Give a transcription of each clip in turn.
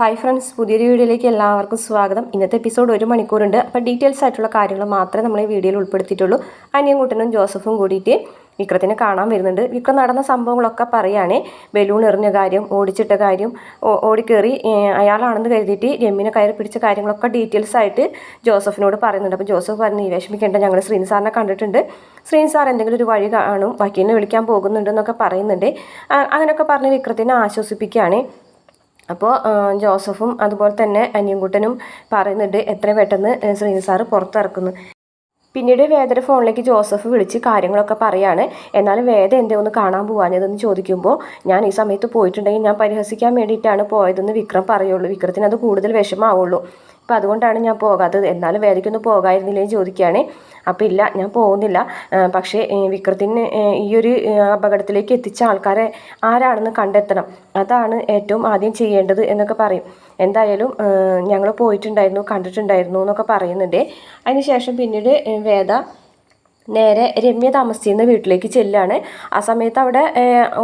Hi friends പുതിയൊരു വീഡിയോയിലേക്ക് എല്ലാവർക്കും സ്വാഗതം. ഇന്നത്തെ എപ്പിസോഡ് ഒരു മണിക്കൂറുണ്ട്. അപ്പോൾ ഡീറ്റെയിൽസ് ആയിട്ടുള്ള കാര്യങ്ങൾ മാത്രമേ നമ്മൾ ഈ വീഡിയോയിൽ ഉൾപ്പെടുത്തിയിട്ടുള്ളൂ. അനിയൻകുട്ടനും ജോസഫും കൂടിയിട്ട് വിക്രത്തിനെ കാണാൻ വരുന്നുണ്ട്. വിക്രം നടന്ന സംഭവങ്ങളൊക്കെ പറയുകയാണേ ബലൂൺ എറിഞ്ഞ കാര്യം ഓടിച്ചിട്ട കാര്യം ഓടിക്കേറി അയാളാണെന്ന് കരുതിയിട്ട് രമ്യനെ കയറി പിടിച്ച കാര്യങ്ങളൊക്കെ ഡീറ്റെയിൽസ് ആയിട്ട് ജോസഫിനോട് പറയുന്നുണ്ട്. അപ്പോൾ ജോസഫ് പറഞ്ഞു വിഷമിക്കേണ്ട ഞങ്ങൾ ശ്രീനി സാറിനെ കണ്ടിട്ടുണ്ട്. ശ്രീനി സാർ എന്തെങ്കിലും ഒരു വഴി കാണും വക്കീലിനെ വിളിക്കാൻ പോകുന്നുണ്ടെന്നൊക്കെ പറയുന്നുണ്ട്. അങ്ങനെയൊക്കെ പറഞ്ഞ് വിക്രത്തിനെ ആശ്വസിപ്പിക്കുകയാണ്. അപ്പോൾ ജോസഫും അതുപോലെ തന്നെ അനിയൻകുട്ടനും പറയുന്നുണ്ട് എത്രയും പെട്ടെന്ന് ശ്രീനി സാറ് പുറത്തിറക്കുന്നു. പിന്നീട് വേദയുടെ ഫോണിലേക്ക് ജോസഫ് വിളിച്ച് കാര്യങ്ങളൊക്കെ പറയാണ്. എന്നാലും വേദ എന്തേ ഒന്ന് കാണാൻ പോവാഞ്ഞതെന്ന് ചോദിക്കുമ്പോൾ ഞാൻ ഈ സമയത്ത് പോയിട്ടുണ്ടെങ്കിൽ ഞാൻ പരിഹസിക്കാൻ വേണ്ടിയിട്ടാണ് പോയതെന്ന് വിക്രം പറയുള്ളൂ. വിക്രത്തിന് അത് കൂടുതൽ വിഷമാവുള്ളൂ അപ്പോൾ അതുകൊണ്ടാണ് ഞാൻ പോകാത്തത്. എന്നാലും വേദയ്ക്കൊന്ന് പോകായിരുന്നില്ലേ? ചോദിക്കുകയാണ്. അപ്പോൾ ഇല്ല ഞാൻ പോകുന്നില്ല. പക്ഷേ വിക്രത്തിന് ഈ ഒരു അപകടത്തിലേക്ക് എത്തിച്ച ആൾക്കാരെ ആരാണെന്ന് കണ്ടെത്തണം. അതാണ് ഏറ്റവും ആദ്യം ചെയ്യേണ്ടത് എന്നൊക്കെ പറയും. എന്തായാലും ഞങ്ങൾ പോയിട്ടുണ്ടായിരുന്നു കണ്ടിട്ടുണ്ടായിരുന്നു എന്നൊക്കെ പറയുന്നുണ്ട്. അതിനുശേഷം പിന്നീട് വേദ നേരെ രമ്യ താമസിക്കുന്ന വീട്ടിലേക്ക് ചെല്ലാണ് ആ സമയത്ത് അവിടെ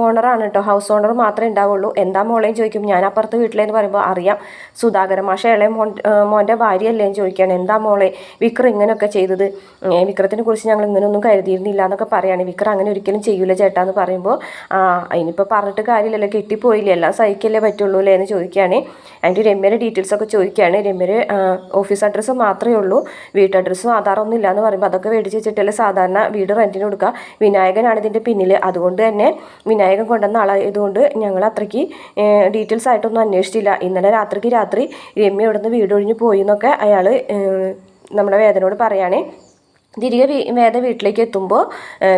ഓണറാണ് കേട്ടോ ഹൗസ് ഓണർ മാത്രമേ ഉണ്ടാവുള്ളൂ. എന്താ മോളേയും ചോദിക്കും. ഞാൻ അപ്പുറത്ത് വീട്ടിലേന്ന് പറയുമ്പോൾ അറിയാം. സുധാകര മാഷ ഇളയ മോൻ മോന്റെ ഭാര്യയല്ലേ ചോദിക്കുകയാണ്. എന്താ മോളെ വിക്രം ഇങ്ങനെയൊക്കെ ചെയ്തത്? വിക്രത്തിനെ കുറിച്ച് ഞങ്ങൾ ഇങ്ങനെയൊന്നും കരുതിയിരുന്നില്ല എന്നൊക്കെ പറയാണ്. വിക്രം അങ്ങനെ ഒരിക്കലും ചെയ്യൂല ചേട്ടാ എന്ന് പറയുമ്പോൾ ആ ഇനിയിപ്പോൾ പറഞ്ഞിട്ട് കാര്യമില്ലല്ലോ. കെട്ടിപ്പോയില്ലേ? എല്ലാം സഹിക്കല്ലേ പറ്റുള്ളൂ അല്ലേ എന്ന് ചോദിക്കുകയാണ്. അതിന്റെ രമ്യയുടെ ഡീറ്റെയിൽസ് ഒക്കെ ചോദിക്കുകയാണ്. രമ്യര് ഓഫീസ് അഡ്രസ്സ് മാത്രമേ ഉള്ളൂ. വീട്ടഡ്രസ്സും ആധാറൊന്നും ഇല്ല എന്ന് പറയുമ്പോൾ അതൊക്കെ മേടിച്ച് വെച്ചിട്ടല്ലേ സാധാരണ വീട് റെന്റിന് കൊടുക്കുക. വിനായകനാണ് ഇതിന്റെ പിന്നിൽ അതുകൊണ്ട് തന്നെ വിനായകൻ കൊണ്ടുവന്ന ആളായതുകൊണ്ട് ഞങ്ങൾ അത്രയ്ക്ക് ഡീറ്റെയിൽസ് ആയിട്ടൊന്നും അന്വേഷിച്ചില്ല. ഇന്നലെ രാത്രിക്ക് രാത്രി രമ്യ ഇവിടുന്ന് വീട് ഒഴിഞ്ഞ് പോയി എന്നൊക്കെ അയാൾ നമ്മുടെ വേദനയോട് പറയുകയാണേ തിരികെ വേദ വീട്ടിലേക്ക് എത്തുമ്പോൾ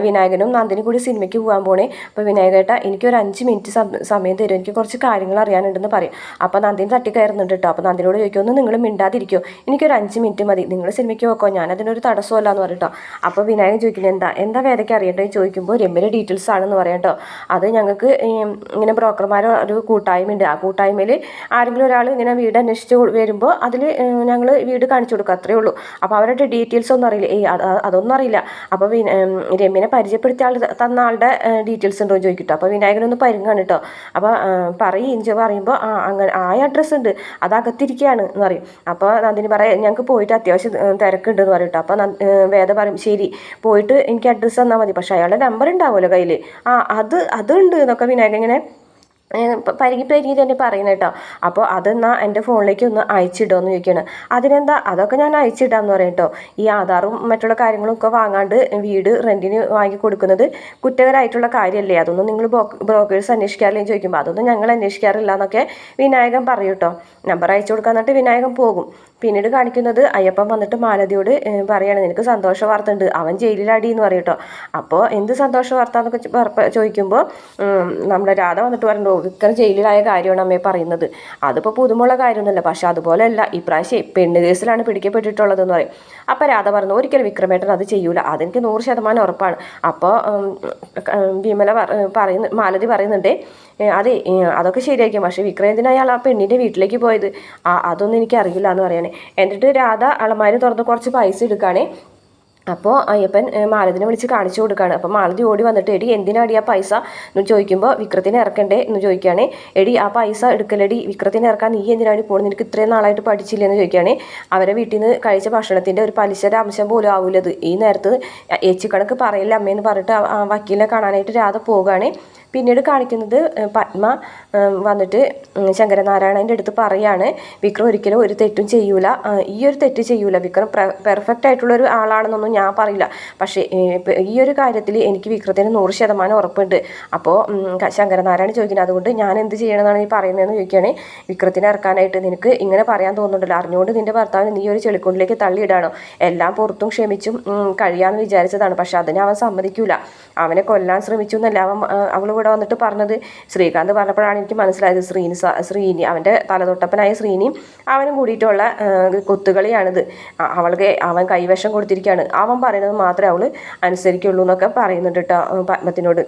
വിനായകനും നന്ദിനും കൂടി സിനിമയ്ക്ക് പോകാൻ പോണേ. അപ്പോൾ വിനായകേട്ട എനിക്കൊരു അഞ്ച് മിനിറ്റ് സമയം തരും. എനിക്ക് കുറച്ച് കാര്യങ്ങൾ അറിയാനുണ്ടെന്ന് പറയും. അപ്പോൾ നന്ദിനി തട്ടിക്കയറുന്നുണ്ട് കേട്ടോ അപ്പോൾ നന്ദിനോട് ചോദിക്കും ഒന്ന് നിങ്ങൾ മിണ്ടാതിരിക്കോ. എനിക്കൊരു അഞ്ച് മിനിറ്റ് മതി. നിങ്ങൾ സിനിമയ്ക്ക് പോക്കോ. ഞാൻ അതിനൊരു തടസ്സമല്ല എന്ന് പറയട്ടോ അപ്പോൾ വിനായകൻ ചോദിക്കുന്നത് എന്താ എന്താ വേദയ്ക്ക് അറിയേണ്ടത് ചോദിക്കുമ്പോൾ രമ്യയുടെ ഡീറ്റെയിൽസ് ആണെന്ന് പറയാം കേട്ടോ അത് ഞങ്ങൾക്ക് ഇങ്ങനെ ബ്രോക്കർമാരോ ഒരു കൂട്ടായ്മയുണ്ട്. ആ കൂട്ടായ്മയിൽ ആരെങ്കിലും ഒരാൾ ഇങ്ങനെ വീട് അന്വേഷിച്ച് വരുമ്പോൾ അതിൽ ഞങ്ങൾ വീട് കാണിച്ചു കൊടുക്കുക അത്രയേ ഉള്ളൂ. അപ്പോൾ അവരുടെ ഡീറ്റെയിൽസ് ഒന്നും അറിയില്ല. ഏയ് അതൊന്നും അറിയില്ല. അപ്പോൾ വിന രമ്യനെ പരിചയപ്പെടുത്തിയ ആൾ തന്ന ആളുടെ ഡീറ്റെയിൽസ് ഉണ്ടോ എന്ന് ചോദിക്കട്ടോ. അപ്പോൾ വിനായകനൊന്ന് പരുങ്ങാണ് കേട്ടോ. അപ്പോൾ പറയും ഇഞ്ചോ പറയുമ്പോൾ ആ അങ്ങനെ ആ അഡ്രസ്സ് ഉണ്ട്. അത് അകത്തിരിക്കുകയാണ് എന്ന് പറയും. അപ്പോൾ നന്ദിനി പറയാം ഞങ്ങൾക്ക് പോയിട്ട് അത്യാവശ്യം തിരക്കുണ്ട് എന്ന് പറയും കേട്ടോ അപ്പോൾ വേദ പറയും ശരി പോയിട്ട് എനിക്ക് അഡ്രസ്സ് തന്നാൽ മതി. പക്ഷേ അയാളുടെ നമ്പർ ഉണ്ടാവുമല്ലോ കയ്യിൽ ആ അത് അതുണ്ട് എന്നൊക്കെ വിനായകൻ ഇങ്ങനെ പരിങ്ങി പരുങ്ങി തന്നെ പറയുന്നത് കേട്ടോ അപ്പോൾ അതെന്നാ എന്റെ ഫോണിലേക്ക് ഒന്ന് അയച്ചിടുമോ എന്ന് ചോദിക്കുകയാണ് അതിനെന്താ? അതൊക്കെ ഞാൻ അയച്ചിടാന്ന് പറയും കേട്ടോ ഈ ആധാറും മറ്റുള്ള കാര്യങ്ങളും ഒക്കെ വാങ്ങാണ്ട് വീട് റെന്റിന് വാങ്ങി കൊടുക്കുന്നത് കുറ്റകരമായിട്ടുള്ള കാര്യമല്ലേ അതൊന്നും നിങ്ങൾ ബ്രോക്കേഴ്സ് അന്വേഷിക്കാറില്ലേ ചോദിക്കുമ്പോൾ അതൊന്നും ഞങ്ങൾ അന്വേഷിക്കാറില്ല എന്നൊക്കെ വിനായകൻ പറയും കേട്ടോ നമ്പർ അയച്ചു കൊടുക്കാൻ എന്നിട്ട് വിനായകൻ പോകും. പിന്നീട് കാണിക്കുന്നത് അയ്യപ്പൻ വന്നിട്ട് മാലതിയോട് പറയുകയാണ് നിനക്ക് സന്തോഷ വാർത്ത ഉണ്ട്. അവൻ ജയിലിലാടി എന്ന് പറയും കേട്ടോ അപ്പോൾ എന്ത് സന്തോഷ വാർത്ത എന്നൊക്കെ ചോദിക്കുമ്പോൾ നമ്മുടെ രാധ വന്നിട്ട് പറഞ്ഞു വിക്രം ജയിലിലായ കാര്യമാണ് അമ്മയെ പറയുന്നത്. അതിപ്പോൾ പുതുമുള്ള കാര്യമൊന്നുമല്ല. പക്ഷെ അതുപോലെയല്ല ഇപ്രാവശ്യം പെണ്ണ് കേസിലാണ് പിടിക്കപ്പെട്ടിട്ടുള്ളതെന്ന് പറയും. അപ്പോൾ രാധ പറഞ്ഞു ഒരിക്കലും വിക്രമേട്ടൻ അത് ചെയ്യൂല. അതെനിക്ക് നൂറ് ശതമാനം ഉറപ്പാണ്. അപ്പോൾ വിമല പറയുന്ന മാലതി പറയുന്നുണ്ട് അതെ അതൊക്കെ ശരിയായിരിക്കും. പക്ഷേ വിക്രമേന്ദ്രൻ അയാൾ ആ പെണ്ണിന്റെ വീട്ടിലേക്ക് പോയത്? അതൊന്നും എനിക്ക് അറിയില്ല എന്ന് പറയണേ. എന്നിട്ട് രാധ അളമാരി തുറന്ന് കുറച്ച് പൈസ എടുക്കുകയാണേ അപ്പോൾ അയ്യപ്പൻ മാലതിനെ വിളിച്ച് കാണിച്ചു കൊടുക്കുകയാണ് അപ്പോൾ മാലതി ഓടി വന്നിട്ട് എടി എന്തിനാടി ആ പൈസ? എന്ന് ചോദിക്കുമ്പോൾ വിക്രത്തിനെ ഇറക്കണ്ടേ? എന്ന് ചോദിക്കുകയാണ്. എടി ആ പൈസ എടുക്കലടി വിക്രത്തിനെ ഇറക്കാൻ നീ എന്തിനാടി പോകുന്നത് നിനക്ക് ഇത്രയും നാളായിട്ട് പഠിച്ചില്ല? എന്ന് ചോദിക്കുകയാണ്. അവരെ വീട്ടിൽ നിന്ന് കഴിച്ച ഭക്ഷണത്തിന്റെ ഒരു പലിശയുടെ അംശം പോലും ആവില്ലത് ഈ നേരത്ത് ഏച്ചിക്കണക്ക് പറയില്ല അമ്മയെന്ന് പറഞ്ഞിട്ട് വക്കീലിനെ കാണാനായിട്ട് രാധ പോവുകയാണ്. പിന്നീട് കാണിക്കുന്നത് പത്മ വന്നിട്ട് ശങ്കരനാരായണന്റെ അടുത്ത് പറയാണ് വിക്രം ഒരിക്കലും ഒരു തെറ്റും ചെയ്യൂല. ഈ ഒരു തെറ്റ് ചെയ്യൂല. വിക്രം പെർഫെക്റ്റ് ആയിട്ടുള്ള ഒരു ആളാണെന്നൊന്നും ഞാൻ പറയില്ല. പക്ഷേ ഈ ഒരു കാര്യത്തിൽ എനിക്ക് വിക്രത്തിന് നൂറ് ശതമാനം ഉറപ്പുണ്ട്. അപ്പോൾ ശങ്കരനാരായണൻ ചോദിക്കുന്നത് അതുകൊണ്ട് ഞാൻ എന്ത് ചെയ്യണമെന്നാണ് ഈ പറയുന്നതെന്ന് ചോദിക്കുകയാണ്. വിക്രത്തിനെ ഇറക്കാനായിട്ട് നിനക്ക് ഇങ്ങനെ പറയാൻ തോന്നുന്നുണ്ടല്ലോ. അറിഞ്ഞുകൊണ്ട് നിന്റെ ഭർത്താവിന് നീ ഒരു ചെളിക്കുണ്ടിലേക്ക് തള്ളിയിടാണോ? എല്ലാം പുറത്തും ക്ഷമിച്ചും കഴിയാമെന്ന് വിചാരിച്ചതാണ്. പക്ഷെ അതിനെ അവൻ സമ്മതിക്കൂല. അവനെ കൊല്ലാൻ ശ്രമിച്ചു എന്നല്ല അവൻ അവൾ ഇവിടെ വന്നിട്ട് പറഞ്ഞത് ശ്രീകാന്ത് പറഞ്ഞപ്പോഴാണ് എനിക്ക് മനസ്സിലായത് ശ്രീനി ശ്രീനി അവന്റെ തലതൊട്ടപ്പനായ ശ്രീനിയും അവനും കൂടിയിട്ടുള്ള കൊത്തുകളിയാണിത്. അവൾക്ക് അവൻ കൈവശം കൊടുത്തിരിക്കുകയാണ്. അവൻ പറയുന്നത് മാത്രമേ അവൾ അനുസരിക്കുള്ളൂ എന്നൊക്കെ പറയുന്നുണ്ട് കേട്ടോ പത്മത്തിനോട്.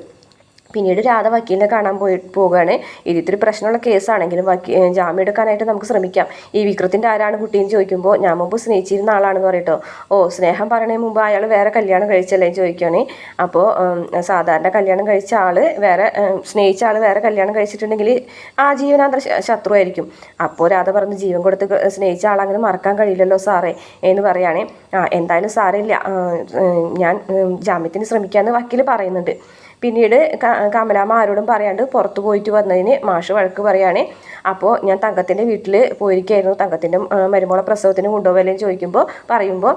പിന്നീട് രാധ വക്കീലിനെ കാണാൻ പോയി പോവുകയാണ്. ഇതിത്തിരി പ്രശ്നമുള്ള കേസാണെങ്കിലും വക്കീ ജാമ്യം എടുക്കാനായിട്ട് നമുക്ക് ശ്രമിക്കാം. ഈ വിക്രത്തിന്റെ ആരാണ് കുട്ടിയെന്ന് ചോദിക്കുമ്പോൾ ഞാൻ മുമ്പ് സ്നേഹിച്ചിരുന്ന ആളാണെന്ന് പറയട്ടോ. ഓ സ്നേഹം പറയണേ മുമ്പ് അയാൾ വേറെ കല്യാണം കഴിച്ചല്ലേ? ചോദിക്കുകയാണ്. അപ്പോൾ സാധാരണ കല്യാണം കഴിച്ച ആൾ വേറെ സ്നേഹിച്ച ആൾ വേറെ കല്യാണം കഴിച്ചിട്ടുണ്ടെങ്കിൽ ആ ജീവനാന്തര ശത്രു ആയിരിക്കും അപ്പോൾ രാധ പറഞ്ഞ് ജീവൻ കൊടുത്ത് സ്നേഹിച്ച ആൾ അങ്ങനെ മറക്കാൻ കഴിയില്ലല്ലോ സാറേ എന്ന് പറയുകയാണെ ആ എന്തായാലും ഇല്ല ഞാൻ ജാമ്യത്തിന് ശ്രമിക്കാമെന്ന് വക്കീൽ പറയുന്നുണ്ട്. പിന്നീട് കമലാമ്മ ആരോടും പറയാണ്ട് പുറത്ത് പോയിട്ട് വന്നതിന് മാഷ് വഴക്ക് പറയുകയാണ് അപ്പോൾ ഞാൻ തങ്കത്തിന്റെ വീട്ടിൽ പോയിരിക്കുകയായിരുന്നു തങ്കത്തിന്റെ മരുമോളെ പ്രസവത്തിന് കൊണ്ടുപോകലേ ചോദിക്കുമ്പോൾ പറയുമ്പോൾ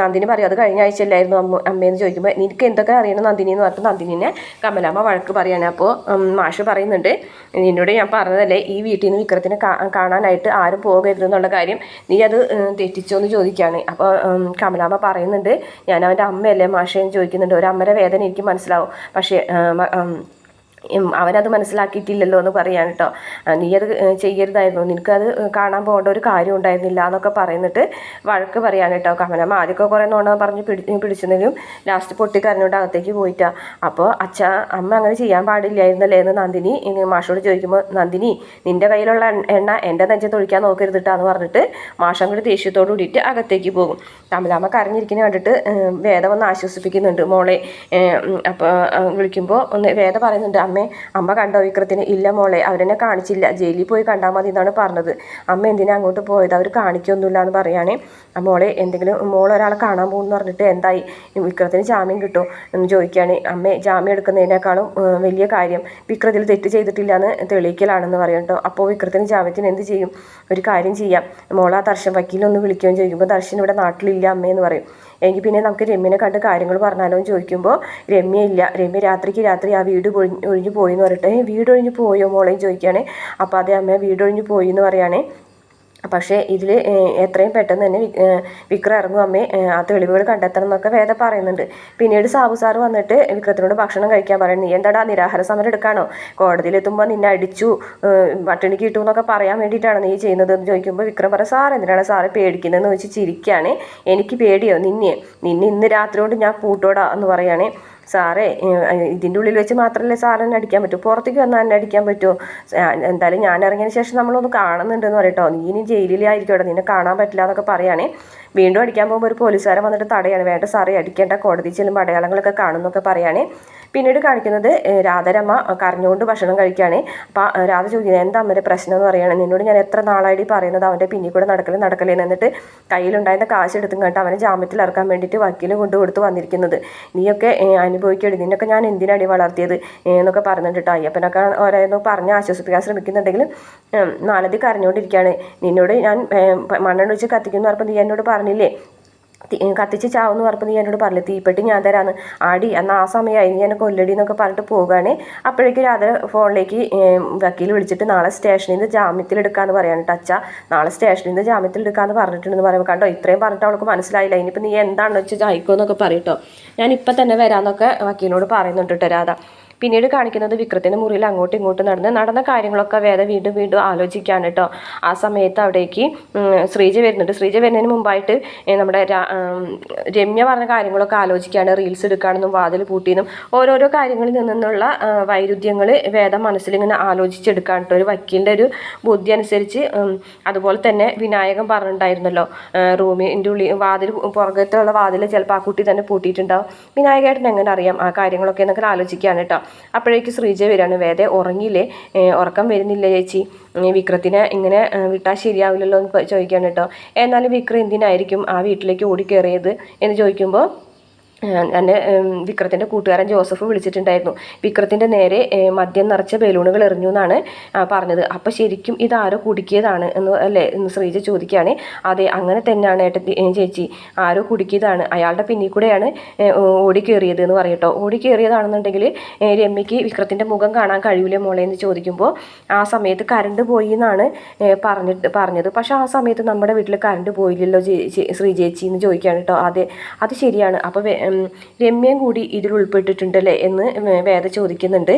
നന്ദിനി പറയും അത് കഴിഞ്ഞ ആഴ്ചയല്ലായിരുന്നു? അമ്മ അമ്മയെന്ന് ചോദിക്കുമ്പോൾ നിനക്ക് എന്തൊക്കെ അറിയണം നന്ദിനി? എന്ന് പറഞ്ഞിട്ട് നന്ദിനിനെ കമലാമ്മ വഴക്ക് പറയുകയാണ് അപ്പോൾ മാഷ് പറയുന്നുണ്ട് നിന്നോട് ഞാൻ പറഞ്ഞതല്ലേ ഈ വീട്ടിൽ നിന്ന് വിക്രത്തിനെ കാണാനായിട്ട് ആരും പോകരുത് എന്നുള്ള കാര്യം നീ അത് തെറ്റിച്ചോ എന്ന് ചോദിക്കുകയാണ് അപ്പോൾ കമലാമ്മ പറയുന്നുണ്ട് ഞാൻ അവന്റെ അമ്മയല്ലേ മാഷേന്ന് ചോദിക്കുന്നുണ്ട്. ഒരു അമ്മയുടെ വേദന എനിക്ക് മനസ്സിലാവും. പക്ഷേ അവനത് മനസ്സിലാക്കിയിട്ടില്ലല്ലോ എന്ന് പറയാൻ കേട്ടോ നീ അത് ചെയ്യരുതായിരുന്നു. നിനക്കത് കാണാൻ പോകേണ്ട ഒരു കാര്യം ഉണ്ടായിരുന്നില്ല എന്നൊക്കെ പറയുന്നിട്ട് വഴക്ക് പറയാൻ കേട്ടോ കമലമ്മ ആദ്യമൊക്കെ കുറേ നോണ പറഞ്ഞ് പിടി പിടിച്ചെങ്കിലും ലാസ്റ്റ് പൊട്ടിക്കരഞ്ഞോണ്ട് അകത്തേക്ക് പോയിട്ടാ. അപ്പോൾ അച്ഛ അമ്മ അങ്ങനെ ചെയ്യാൻ പാടില്ലായിരുന്നല്ലേ എന്ന് നന്ദിനി മാഷോട് ചോദിക്കുമ്പോൾ നന്ദിനി നിന്റെ കയ്യിലുള്ള എണ്ണ എന്റെ നെഞ്ചത്ത് ഒഴിക്കാൻ നോക്കരുതിട്ടാന്ന് പറഞ്ഞിട്ട് മാഷം കൂടി ദേഷ്യത്തോട് കൂടിയിട്ട് അകത്തേക്ക് പോകും. കമലാമ്മ കരഞ്ഞിരിക്കുന്ന കണ്ടിട്ട് വേദം ഒന്ന് ആശ്വസിപ്പിക്കുന്നുണ്ട് മോളെ. അപ്പോൾ വിളിക്കുമ്പോൾ ഒന്ന് വേദ പറയുന്നുണ്ട് അമ്മ അമ്മേ അമ്മ കണ്ടോ വിക്രത്തിന് ഇല്ല മോളെ അവരെന്നെ കാണിച്ചില്ല ജയിലിൽ പോയി കണ്ടാൽ മതി എന്നാണ് പറഞ്ഞത്. അമ്മ എന്തിനാ അങ്ങോട്ട് പോയത്? അവർ കാണിക്കൊന്നുമില്ല എന്ന് പറയുകയാണെ മോളെ എന്തെങ്കിലും മോൾ കാണാൻ പോകുന്നു പറഞ്ഞിട്ട് എന്തായി? വിക്രത്തിന് ജാമ്യം കിട്ടുമോ എന്ന് ചോദിക്കുകയാണ്. അമ്മേ ജാമ്യം എടുക്കുന്നതിനേക്കാളും വലിയ കാര്യം വിക്രത്തിൽ തെറ്റ് ചെയ്തിട്ടില്ല എന്ന് തെളിയിക്കലാണെന്ന് പറയും കേട്ടോ. അപ്പോൾ വിക്രത്തിന് ജാമ്യത്തിന് എന്ത് ചെയ്യും? ഒരു കാര്യം ചെയ്യാം. മോൾ ആ ദർശൻ വക്കീലൊന്ന് വിളിക്കുകയും ചോദിക്കുമ്പോൾ ദർശൻ ഇവിടെ നാട്ടിലില്ല അമ്മയെന്ന് പറയും. എങ്കിൽ പിന്നെ നമുക്ക് രമ്യനെ കണ്ട് കാര്യങ്ങൾ പറഞ്ഞാലോ എന്ന് ചോദിക്കുമ്പോൾ രമ്യ ഇല്ല. രമ്യ രാത്രിക്ക് രാത്രി ആ വീട് ഒഴിഞ്ഞു പോയി എന്ന് പറയട്ടെ ഒഴിഞ്ഞു പോയോ മോളെയും ചോദിക്കുകയാണ്. അപ്പോൾ അതേ അമ്മ ഒഴിഞ്ഞു പോയി എന്ന് പറയുകയാണേ പക്ഷേ ഇതിൽ എത്രയും പെട്ടെന്ന് തന്നെ വിക്രം ഇറങ്ങും. അമ്മേ ആ തെളിവുകൾ കണ്ടെത്തണം എന്നൊക്കെ വേദ പറയുന്നുണ്ട്. പിന്നീട് സാബു സാറ് വന്നിട്ട് വിക്രത്തിനോട് ഭക്ഷണം കഴിക്കാൻ പറയുന്നത് നീ എന്താടാ നിരാഹാര സമരം എടുക്കാണോ? കോടതിയിലെത്തുമ്പോൾ നിന്നെ അടിച്ചു പട്ടിണി കിട്ടും എന്നൊക്കെ പറയാൻ വേണ്ടിയിട്ടാണ് നീ ചെയ്യുന്നത് എന്ന് ചോദിക്കുമ്പോൾ വിക്രം പറയും സാർ എന്തിനാണ് സാറ് പേടിക്കുന്നതെന്ന് വെച്ച് ചിരിക്കുകയാണ് എനിക്ക് പേടിയോ? നിന്നെ നിന്നെ ഇന്ന് രാത്രി കൊണ്ട് ഞാൻ കൂട്ടോടാ എന്ന് പറയുകയാണേ സാറേ ഇതിന്റെ ഉള്ളിൽ വെച്ച് മാത്രമല്ലേ സാറിനെ അടിക്കാൻ പറ്റൂ? പുറത്തേക്ക് വന്നാൽ എന്നെ അടിക്കാൻ പറ്റുമോ എന്തായാലും ഞാൻ ഇറങ്ങിയതിന് ശേഷം നമ്മളൊന്ന് കാണുന്നുണ്ടെന്ന് പറയട്ടോ. നീ ഇനി ജയിലിലായിരിക്കും നിന്നെ കാണാൻ പറ്റില്ല എന്നൊക്കെ പറയുകയാണേ വീണ്ടും അടിക്കാൻ പോകുമ്പോൾ ഒരു പോലീസുകാരൻ വന്നിട്ട് തടയാണ്. വേണ്ട സാറേ അടിക്കേണ്ട. കോടതി ചെല്ലുമ്പോൾ അടയാളങ്ങളൊക്കെ കാണുന്നൊക്കെ പറയുകയാണേ പിന്നീട് കാണിക്കുന്നത് രാധരമ്മ കരഞ്ഞുകൊണ്ട് ഭക്ഷണം കഴിക്കുകയാണ് അപ്പം രാധ ചോദിക്കുന്നത് എന്താ അമ്മയുടെ പ്രശ്നം? എന്ന് പറയുകയാണ് നിന്നോട് ഞാൻ എത്ര നാളായിട്ട് പറയുന്നത്? അവന്റെ പിന്നിൽ കൂടെ നടക്കലേ നടക്കലേ എന്നിട്ട് കയ്യിലുണ്ടായിരുന്ന കാശ് എടുത്തും കേട്ടോ അവനെ ജാമ്യത്തിൽ ഇറക്കാൻ വേണ്ടിയിട്ട് വക്കീൽ കൊണ്ടു കൊടുത്ത് വന്നിരിക്കുന്നത്. നീയൊക്കെ അനുഭവിക്കടി ഇതിനൊക്കെ ഞാൻ എന്തിനടി വളർത്തിയത് എന്നൊക്കെ പറഞ്ഞിട്ട് അയ്യപ്പനൊക്കെ ഓരോന്ന് പറഞ്ഞ് ആശ്വസിപ്പിക്കാൻ ശ്രമിക്കുന്നുണ്ടെങ്കിൽ നാലതി കരഞ്ഞുകൊണ്ടിരിക്കുകയാണ്. നിന്നോട് ഞാൻ മണ്ണെണ്ണ ഒഴിച്ച് കത്തിക്കുന്നു പറഞ്ഞപ്പോൾ നീ എന്നോട് പറഞ്ഞില്ലേ കത്തിച്ച് ചാവെന്ന് പറഞ്ഞപ്പോൾ നീ എന്നോട് പറഞ്ഞു തീപ്പെട്ടി ഞാൻ തരാന്ന്. ആടി എന്നാൽ ആ സമയമായി നീ എന്നെ കൊല്ലടി എന്നൊക്കെ പറഞ്ഞിട്ട് പോവുകയാണ്. അപ്പോഴേക്കും രാധ ഫോണിലേക്ക് വക്കീൽ വിളിച്ചിട്ട് നാളെ സ്റ്റേഷനിൽ നിന്ന് ജാമ്യത്തിൽ എടുക്കാന്ന് പറയാണ് ടച്ച നാളെ സ്റ്റേഷനിൽ നിന്ന് ജാമ്യത്തിൽ എടുക്കാന്ന് പറഞ്ഞിട്ടുണ്ടെന്ന് പറയുമ്പോൾ കണ്ടോ ഇത്രയും പറഞ്ഞിട്ട് അവൾക്ക് മനസ്സിലായില്ല. ഇനിയിപ്പോൾ നീ എന്താണെന്ന് വെച്ചാൽ ചായക്കോന്നൊക്കെ പറയട്ടോ ഇപ്പം തന്നെ വരാമെന്നൊക്കെ വക്കീലിനോട് പറയുന്നുണ്ട് കേട്ടോ രാധ. പിന്നീട് കാണിക്കുന്നത് വിക്രത്തിന്റെ മുറിയിൽ അങ്ങോട്ടും ഇങ്ങോട്ടും നടന്ന് നടന്ന കാര്യങ്ങളൊക്കെ വേറെ വീണ്ടും വീണ്ടും ആലോചിക്കാൻ കേട്ടോ. ആ സമയത്ത് അവിടേക്ക് ശ്രീജ വരുന്നുണ്ട്. ശ്രീജ വരുന്നതിന് മുമ്പായിട്ട് നമ്മുടെ രമ്യ പറഞ്ഞ കാര്യങ്ങളൊക്കെ ആലോചിക്കുകയാണ് റീൽസ് എടുക്കുകയാണെന്നും വാതിൽ പൂട്ടിയെന്നും ഓരോരോ കാര്യങ്ങളിൽ നിന്നുള്ള വൈരുദ്ധ്യങ്ങൾ വേദം മനസ്സിലിങ്ങനെ ആലോചിച്ചെടുക്കാൻ കേട്ടോ. ഒരു വക്കീലിന്റെ ഒരു ബുദ്ധി അനുസരിച്ച് അതുപോലെ തന്നെ വിനായകൻ പറഞ്ഞിട്ടുണ്ടായിരുന്നല്ലോ. റൂമിന്റെ ഉള്ളിൽ വാതിൽ പുറകത്തുള്ള വാതിൽ ചിലപ്പോൾ ആ കുട്ടി തന്നെ പൂട്ടിയിട്ടുണ്ടാവും. വിനായകേട്ടൻ എങ്ങനെ അറിയാം ആ കാര്യങ്ങളൊക്കെ എന്നൊക്കെ ആലോചിക്കുകയാണ് കേട്ടോ. അപ്പോഴേക്ക് ശ്രീജ വരികയാണ് വേദ ഉറങ്ങിയില്ലേ? ഉറക്കം വരുന്നില്ല ചേച്ചി? വിക്രത്തിനെ ഇങ്ങനെ വിട്ടാൽ ശരിയാവില്ലല്ലോ എന്ന് ചോദിക്കുകയാണ് കേട്ടോ. എന്നാലും വിക്രം എന്തിനായിരിക്കും ആ വീട്ടിലേക്ക് ഓടിക്കയറിയത് എന്ന് ചോദിക്കുമ്പോൾ എന്റെ വിക്രത്തിന്റെ കൂട്ടുകാരൻ ജോസഫ് വിളിച്ചിട്ടുണ്ടായിരുന്നു. വിക്രത്തിന്റെ നേരെ മദ്യം നിറച്ച ബലൂണുകൾ എറിഞ്ഞു എന്നാണ് പറഞ്ഞത്. അപ്പോൾ ശരിക്കും ഇതാരോ കുടുക്കിയതാണ് എന്ന് അല്ലേ എന്ന് ശ്രീജ ചോദിക്കുകയാണ്. അതെ അങ്ങനെ തന്നെയാണ് ഏട്ട ചേച്ചി. ആരോ കുടുക്കിയതാണ്. അയാളുടെ പിന്നിൽ കൂടെയാണ് ഓടിക്കേറിയത് എന്ന് പറയട്ടോ. ഓടിക്കേറിയതാണെന്നുണ്ടെങ്കിൽ രമ്യക്ക് വിക്രത്തിന്റെ മുഖം കാണാൻ കഴിയില്ല മോളെ എന്ന് ചോദിക്കുമ്പോൾ ആ സമയത്ത് കരണ്ട് പോയി എന്നാണ് പറഞ്ഞിട്ട് പറഞ്ഞത്. പക്ഷേ ആ സമയത്ത് നമ്മുടെ വീട്ടിൽ കരണ്ട് പോയില്ലല്ലോ ശ്രീ ചേച്ചി എന്ന് ചോദിക്കുകയാണ് കേട്ടോ. അതെ അത് ശരിയാണ്. അപ്പോൾ രമ്യയും കൂടി ഇതിൽ ഉൾപ്പെട്ടിട്ടുണ്ടല്ലേ എന്ന് വേദ ചോദിക്കുന്നുണ്ട്.